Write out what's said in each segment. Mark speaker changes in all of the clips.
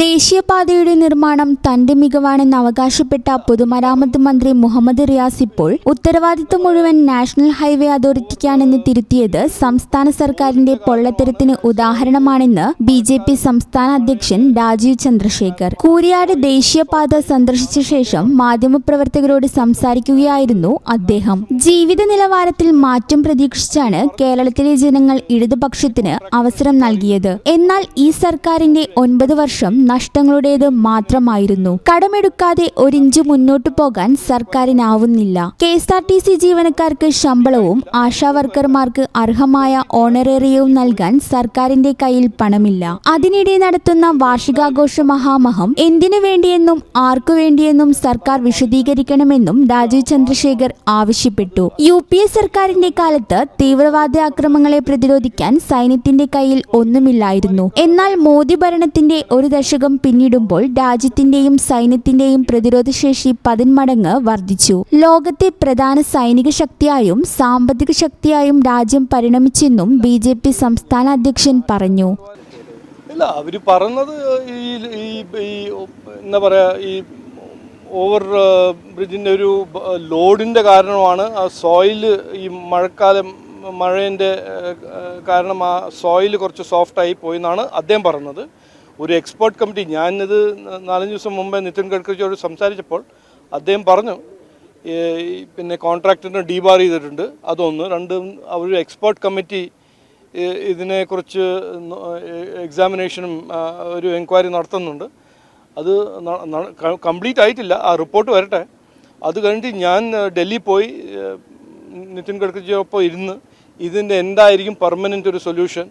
Speaker 1: ദേശീയപാതയുടെ നിർമ്മാണം തന്റെ മികവാണെന്ന് അവകാശപ്പെട്ട പൊതുമരാമത്ത് മന്ത്രി മുഹമ്മദ് റിയാസ് ഇപ്പോൾ ഉത്തരവാദിത്വം മുഴുവൻ നാഷണൽ ഹൈവേ അതോറിറ്റിക്കാണെന്ന് തിരുത്തിയത് സംസ്ഥാന സർക്കാരിന്റെ പൊള്ളത്തരത്തിന് ഉദാഹരണമാണെന്ന് ബി ജെ പി സംസ്ഥാന അധ്യക്ഷൻ രാജീവ് ചന്ദ്രശേഖർ. കൂരിയാട് ദേശീയപാത സന്ദർശിച്ച ശേഷം മാധ്യമപ്രവർത്തകരോട് സംസാരിക്കുകയായിരുന്നു അദ്ദേഹം. ജീവിത നിലവാരത്തിൽ മാറ്റം പ്രതീക്ഷിച്ചാണ് കേരളത്തിലെ ജനങ്ങൾ ഇടതുപക്ഷത്തിന് അവസരം നൽകിയത്. എന്നാൽ ഈ സർക്കാരിന്റെ ഒൻപത് വർഷം നഷ്ടങ്ങളുടേത് മാത്രമായിരുന്നു. കടമെടുക്കാതെ ഒരിഞ്ച് മുന്നോട്ടു പോകാൻ സർക്കാരിനാവുന്നില്ല. K S R T C ജീവനക്കാർക്ക് ശമ്പളവും ആശാ വർക്കർമാർക്ക് അർഹമായ ഓണറേറിയവും നൽകാൻ സർക്കാരിന്റെ കയ്യിൽ പണമില്ല. അതിനിടെ നടത്തുന്ന വാർഷികാഘോഷ മഹാമഹം എന്തിനു വേണ്ടിയെന്നും ആർക്കു വേണ്ടിയെന്നും സർക്കാർ വിശദീകരിക്കണമെന്നും രാജീവ് ചന്ദ്രശേഖർ ആവശ്യപ്പെട്ടു. യു പി എ സർക്കാരിന്റെ കാലത്ത് തീവ്രവാദ ആക്രമങ്ങളെ പ്രതിരോധിക്കാൻ സൈന്യത്തിന്റെ കയ്യിൽ ഒന്നുമില്ലായിരുന്നു. എന്നാൽ മോദി ഭരണത്തിന്റെ ഒരു ദശകം പിന്നിടുമ്പോൾ രാജ്യത്തിന്റെയും സൈന്യത്തിന്റെയും പ്രതിരോധശേഷി പതിന്മടങ്ങ് വർദ്ധിച്ചു. ലോകത്തെ പ്രധാന സൈനിക ശക്തിയായും സാമ്പത്തിക ശക്തിയായും രാജ്യം പരിണമിച്ചെന്നും ബി ജെ പി സംസ്ഥാന അധ്യക്ഷൻ പറഞ്ഞു.
Speaker 2: ഇല്ല അവർ പറഞ്ഞത് ഈ എന്താ പറയുക ഈ ഓവർ ബ്രിഡ്ജിന്റെ ഒരു ലോഡിന്റെ കാരണമാണ് ആ സോയിൽ ഈ മഴക്കാലം മഴേന്റെ കാരണം ആ സോയിൽ കുറച്ച് സോഫ്റ്റായി പോയി എന്നാണ് അദ്ദേഹം പറഞ്ഞത്. ഒരു എക്സ്പേർട്ട് കമ്മിറ്റി ഞാനിത് നാലഞ്ച് ദിവസം മുമ്പേ നിതിൻ ഗഡ്കരിയോട് സംസാരിച്ചപ്പോൾ അദ്ദേഹം പറഞ്ഞു പിന്നെ കോൺട്രാക്ടറിനെ ഡീബാർ ചെയ്തിട്ടുണ്ട്. അതൊന്ന്. രണ്ടും അവർ എക്സ്പേർട്ട് കമ്മിറ്റി ഇതിനെക്കുറിച്ച് എക്സാമിനേഷനും ഒരു എൻക്വയറി നടത്തുന്നുണ്ട്. അത് കംപ്ലീറ്റ് ആയിട്ടില്ല. ആ റിപ്പോർട്ട് വരട്ടെ. അത് കഴിഞ്ഞിട്ട് ഞാൻ ഡൽഹി പോയി നിതിൻ ഗഡ്കരിയോടൊപ്പം ഇരുന്ന് ഇതിന്റെ എന്തായിരിക്കും പെർമനന്റ് ഒരു സൊല്യൂഷൻ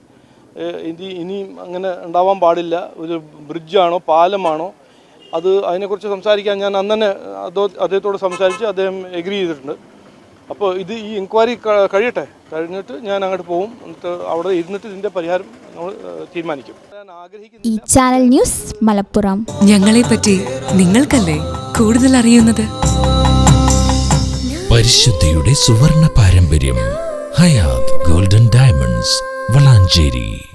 Speaker 2: ഇനി ഇനിയും അങ്ങനെ ഉണ്ടാവാൻ പാടില്ല. ഒരു ബ്രിഡ്ജാണോ പാലമാണോ അത് അതിനെക്കുറിച്ച് സംസാരിക്കാൻ ഞാൻ അന്ന് തന്നെ അതോ അദ്ദേഹത്തോട് സംസാരിച്ച് അദ്ദേഹം എഗ്രി ചെയ്തിട്ടുണ്ട്. അപ്പോൾ ഇത് ഈ എൻക്വയറി കഴിയട്ടെ? കഴിഞ്ഞിട്ട് ഞാൻ അങ്ങോട്ട് പോകും എന്നിട്ട് അവിടെ ഇരുന്നിട്ട് ഇതിന്റെ പരിഹാരം നമ്മൾ തീരുമാനിക്കും. ഞാൻ ആഗ്രഹിക്കുന്നത്
Speaker 1: ഈ ചാനൽ ന്യൂസ് മലപ്പുറം.
Speaker 3: ഞങ്ങളെ പറ്റി നിങ്ങൾക്കല്ലേ കൂടുതൽ അറിയുന്നത്?
Speaker 4: പരിശുദ്ധിയുടെ സുവർണ പാരമ്പര്യം ഹയാത് ഗോൾഡൻ ഡയമണ്ട്സ്. വളാഞ്ചേരി.